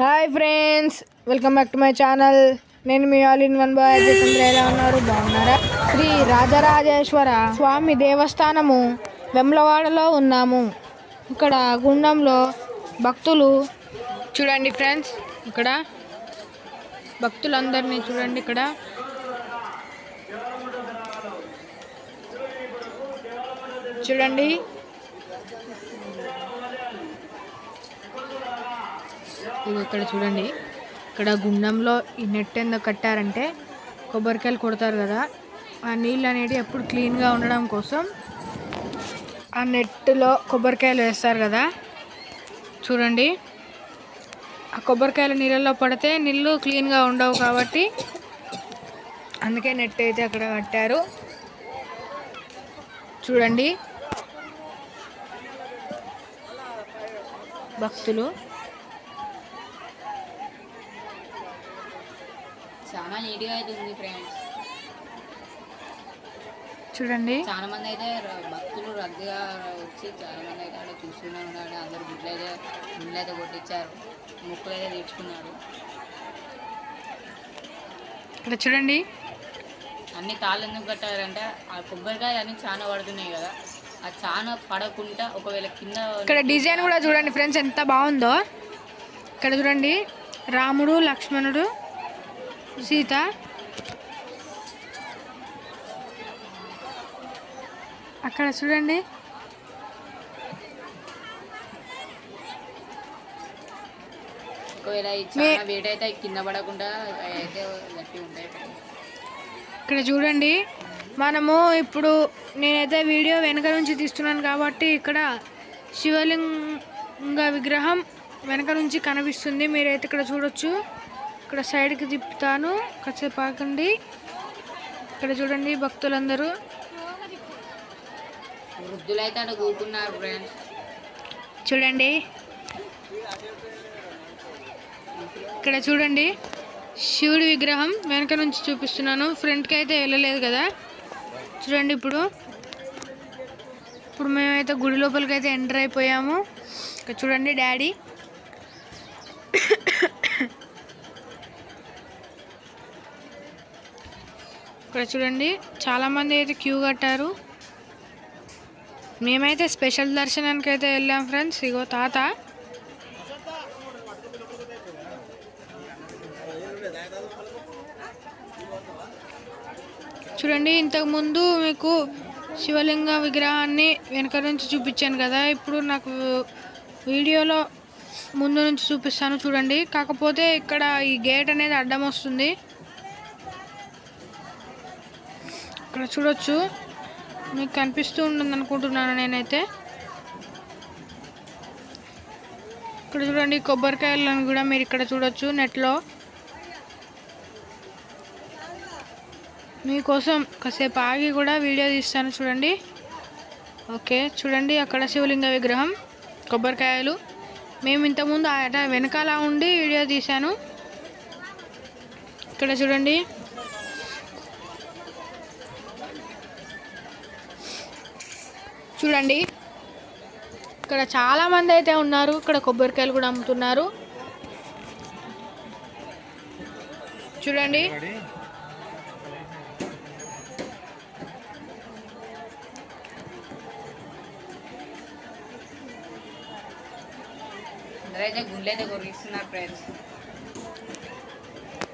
Hi friends welcome back to my channel నేను మీ all in one boy Jitendra ఎలా ఉన్నారు? బాగున్నారా? శ్రీ రాజరాజేశ్వర స్వామి దేవస్థానము వెమ్లవాడలో ఉన్నాము. ఇక్కడ గుండంలో భక్తులు చూడండి ఫ్రెండ్స్ ఇక్కడ భక్తులందరినీ చూడండి ఇక్కడ. చూడండి. ఇక్కడ చూడండి. ఇక్కడ గుండంలో ఈ నెట్ ఎందుకు కట్టారంటే కొబ్బరికాయలు కొడతారు కదా. ఆ నీళ్ళు అనేవి ఎప్పుడు క్లీన్గా ఉండడం కోసం ఆ నెట్లో కొబ్బరికాయలు వేస్తారు కదా. చూడండి. ఆ కొబ్బరికాయలు నీళ్ళలో పడితే నీళ్ళు క్లీన్గా ఉండవు కాబట్టి అందుకే నెట్ అయితే అక్కడ కట్టారు. చూడండి. భక్తులు. నీట్గా అయితే ఉంది ఫ్రెండ్స్. చూడండి. చాలా మంది అయితే భక్తులు రద్దీగా వచ్చి చాలా మంది అయితే అక్కడ చూస్తూనే ఉన్నారు అందరు గుడ్లు అయితే గుడ్లు అయితే కొట్టించారు. ముక్కులు అయితే తీర్చుకున్నారు. ఇక్కడ చూడండి. అన్ని తాళ్ళు ఎందుకు కట్టారంటే ఆ కొబ్బరికాయలు అన్ని చాలా పడుతున్నాయి కదా. ఆ చాలా పడకుండా ఒకవేళ కింద ఇక్కడ డిజైన్ కూడా చూడండి ఫ్రెండ్స్ ఎంత బాగుందో. ఇక్కడ చూడండి. రాముడు లక్ష్మణుడు సీత? అక్కడ చూడండి. ఒకవేళ అయితే కింద పడకుండా అయితే ఉంటాయి. ఇక్కడ చూడండి. మనము ఇప్పుడు నేనైతే వీడియో వెనక నుంచి తీస్తున్నాను కాబట్టి ఇక్కడ శివలింగ విగ్రహం వెనక నుంచి కనిపిస్తుంది. మీరైతే ఇక్కడ చూడొచ్చు. ఇక్కడ సైడ్కి తిప్పుతాను. కాసేపు ఆగండి. ఇక్కడ చూడండి భక్తులందరూ. చూడండి. ఇక్కడ చూడండి. శివుడి విగ్రహం వెనక నుంచి చూపిస్తున్నాను. ఫ్రంట్కి అయితే వెళ్ళలేదు కదా. చూడండి ఇప్పుడు. ఇప్పుడు మేమైతే గుడి లోపలికి అయితే ఎంటర్ అయిపోయాము. ఇక్కడ చూడండి డాడీ. ఇక్కడ చూడండి చాలామంది అయితే క్యూ కట్టారు. మేమైతే స్పెషల్ దర్శనానికి అయితే వెళ్ళాం ఫ్రెండ్స్. ఇగో తాత. చూడండి ఇంతకు ముందు మీకు శివలింగ విగ్రహాన్ని వెనక నుంచి చూపించాను కదా. ఇప్పుడు నాకు వీడియోలో ముందు నుంచి చూపిస్తాను చూడండి. కాకపోతే ఇక్కడ ఈ గేట్ అనేది అడ్డం వస్తుంది. ఇక్కడ చూడొచ్చు. మీకు కనిపిస్తూ ఉంటుంది అనుకుంటున్నాను నేనైతే. ఇక్కడ చూడండి కొబ్బరికాయలను కూడా మీరు ఇక్కడ చూడొచ్చు నెట్లో. మీకోసం కాసేపు ఆగి కూడా వీడియో తీస్తాను చూడండి. ఓకే చూడండి అక్కడ శివలింగ విగ్రహం కొబ్బరికాయలు. మేము ఇంతకుముందు ఆట వెనకాల ఉండి వీడియో తీశాను. ఇక్కడ చూడండి. చూడండి. ఇక్కడ చాలా మంది అయితే ఉన్నారు. ఇక్కడ కొబ్బరికాయలు కూడా అమ్ముతున్నారు. చూడండి.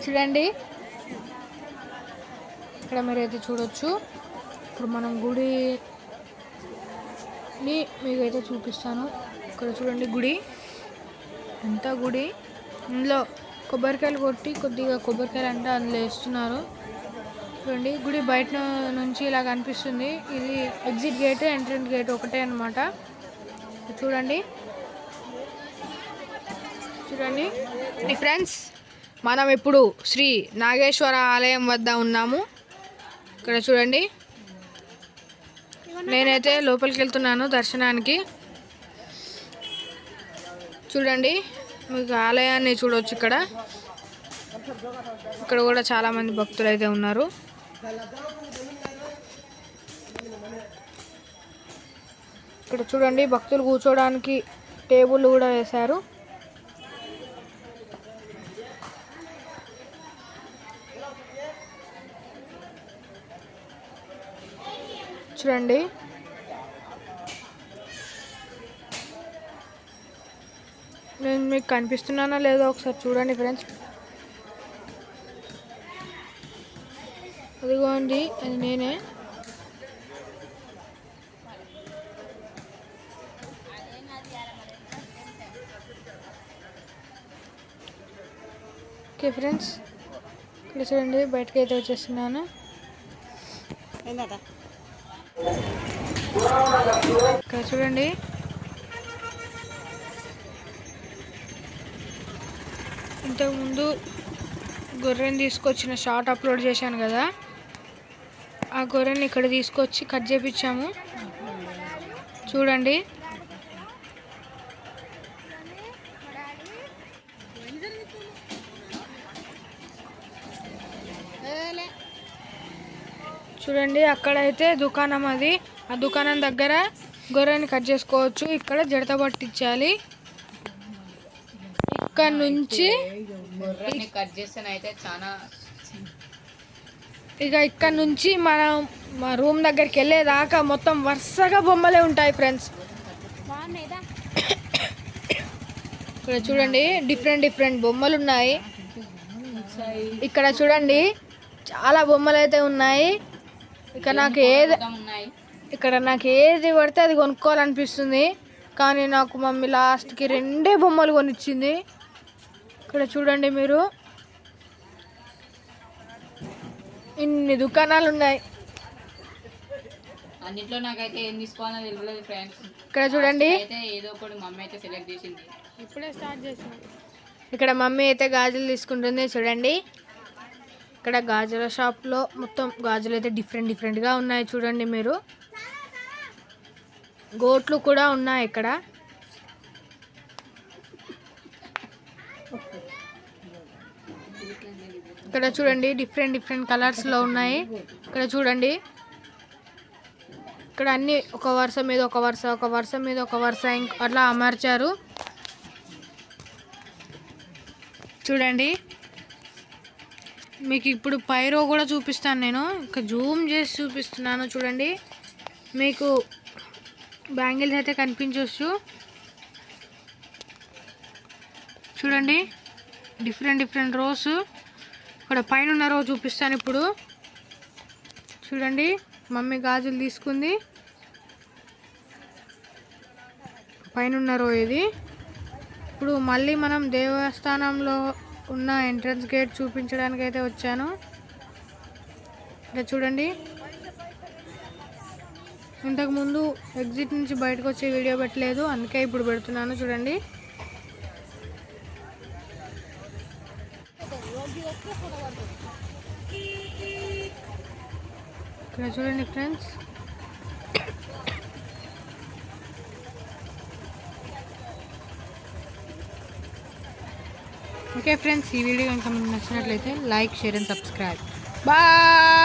చూడండి. ఇక్కడ మీరైతే చూడొచ్చు. ఇప్పుడు మనం గుడి ని మీకైతే చూపిస్తాను. ఇక్కడ చూడండి గుడి. ఎంత గుడి? ఇందులో కొబ్బరికాయలు కొట్టి కొద్దిగా కొబ్బరికాయలు అంటే అందులో వేస్తున్నారు. చూడండి గుడి బయట నుంచి ఇలా కనిపిస్తుంది. ఇది ఎగ్జిట్ గేట్ ఎంట్రెన్స్ గేట్ ఒకటే అనమాట చూడండి. చూడండి. ఫ్రెండ్స్ మనం ఇప్పుడు శ్రీ నాగేశ్వర ఆలయం వద్ద ఉన్నాము. ఇక్కడ చూడండి. నేనైతే లోపలికి వెళ్తున్నాను దర్శనానికి. చూడండి మీకు ఆలయాన్ని చూడవచ్చు ఇక్కడ. ఇక్కడ కూడా చాలా మంది భక్తులు అయితే ఉన్నారు. ఇక్కడ చూడండి భక్తులు కూర్చోడానికి టేబుల్ కూడా వేశారు. చూడండి. నేను మీకు కనిపిస్తున్నానా లేదో ఒకసారి చూడండి ఫ్రెండ్స్. అదిగోండి అది నేనే. ఓకే ఫ్రెండ్స్ ఇక్కడ చూడండి బయటకు అయితే వచ్చేస్తున్నాను ఇక్కడ చూడండి. ఇంతకుముందు గొర్రెని తీసుకొచ్చిన షార్ట్ అప్లోడ్ చేశాను కదా. ఆ గొర్రెని ఇక్కడ తీసుకొచ్చి కట్ చేపించాము చూడండి. చూడండి అక్కడైతే దుకాణం అది. ఆ దుకాణం దగ్గర గొర్రెని కట్ చేసుకోవచ్చు. ఇక్కడ జడత పట్టించాలి. ఇక్కడ నుంచి కట్ చాలా ఇక ఇక్కడ నుంచి మనం మా రూమ్ దగ్గరికి వెళ్ళేదాకా మొత్తం వరుసగా బొమ్మలే ఉంటాయి ఫ్రెండ్స్. ఇక్కడ చూడండి డిఫరెంట్ డిఫరెంట్ బొమ్మలు ఉన్నాయి. ఇక్కడ చూడండి చాలా బొమ్మలు అయితే ఉన్నాయి. ఇక నాకు ఏది ఇక్కడ నాకు ఏది పడితే అది కొనుక్కోవాలనిపిస్తుంది. కానీ నాకు మమ్మీ లాస్ట్కి రెండే బొమ్మలు కొనిచ్చింది. ఇక్కడ చూడండి మీరు. ఇన్ని దుకాణాలు ఉన్నాయి అన్నిట్లో నాకైతే ఏం తీసుకోవాలో తెలియలేదు ఫ్రెండ్స్. ఇక్కడ చూడండి. అయితే ఏదో ఒకటి మమ్మీ అయితే సెలెక్ట్ చేసింది. ఇప్పుడే స్టార్ట్ చేసిన ఇక్కడ మమ్మీ అయితే గాజులు తీసుకుంటుంది చూడండి. ఇక్కడ గాజుల షాప్లో మొత్తం గాజులు అయితే డిఫరెంట్ డిఫరెంట్గా ఉన్నాయి చూడండి మీరు. గోట్లు కూడా ఉన్నాయి ఇక్కడ. ఇక్కడ చూడండి డిఫరెంట్ డిఫరెంట్ కలర్స్లో ఉన్నాయి. ఇక్కడ చూడండి. ఇక్కడ అన్ని ఒక వరుస మీద ఒక వరుస ఒక వరుస మీద ఒక వరుస అట్లా అమర్చారు. చూడండి. మీకు ఇప్పుడు పైరో కూడా చూపిస్తాను నేను. ఇంకా జూమ్ చేసి చూపిస్తున్నాను చూడండి. మీకు బ్యాంగిల్స్ అయితే కనిపించవచ్చు చూడండి. Different different rows. ఇక్కడ పైన ఉన్న రో చూపిస్తాను ఇప్పుడు. చూడండి. మమ్మీ గాజులు తీసుకుంది. పైన ఉన్న రో ఇది. ఇప్పుడు మళ్ళీ మనం దేవస్థానంలో ఉన్న ఎంట్రన్స్ గేట్ చూపించడానికి అయితే వచ్చాను. ఇక్కడ చూడండి. ఇంతకుముందు ఎగ్జిట్ నుంచి బయటకు వచ్చే వీడియో పెట్టలేదు. అందుకే ఇప్పుడు పెడుతున్నాను చూడండి. ఇక్కడ చూడండి ఫ్రెండ్స్ ఓకే ఫ్రెండ్స్ ఈ వీడియో కనుక మీకు నచ్చినట్లయితే like share and subscribe. Bye!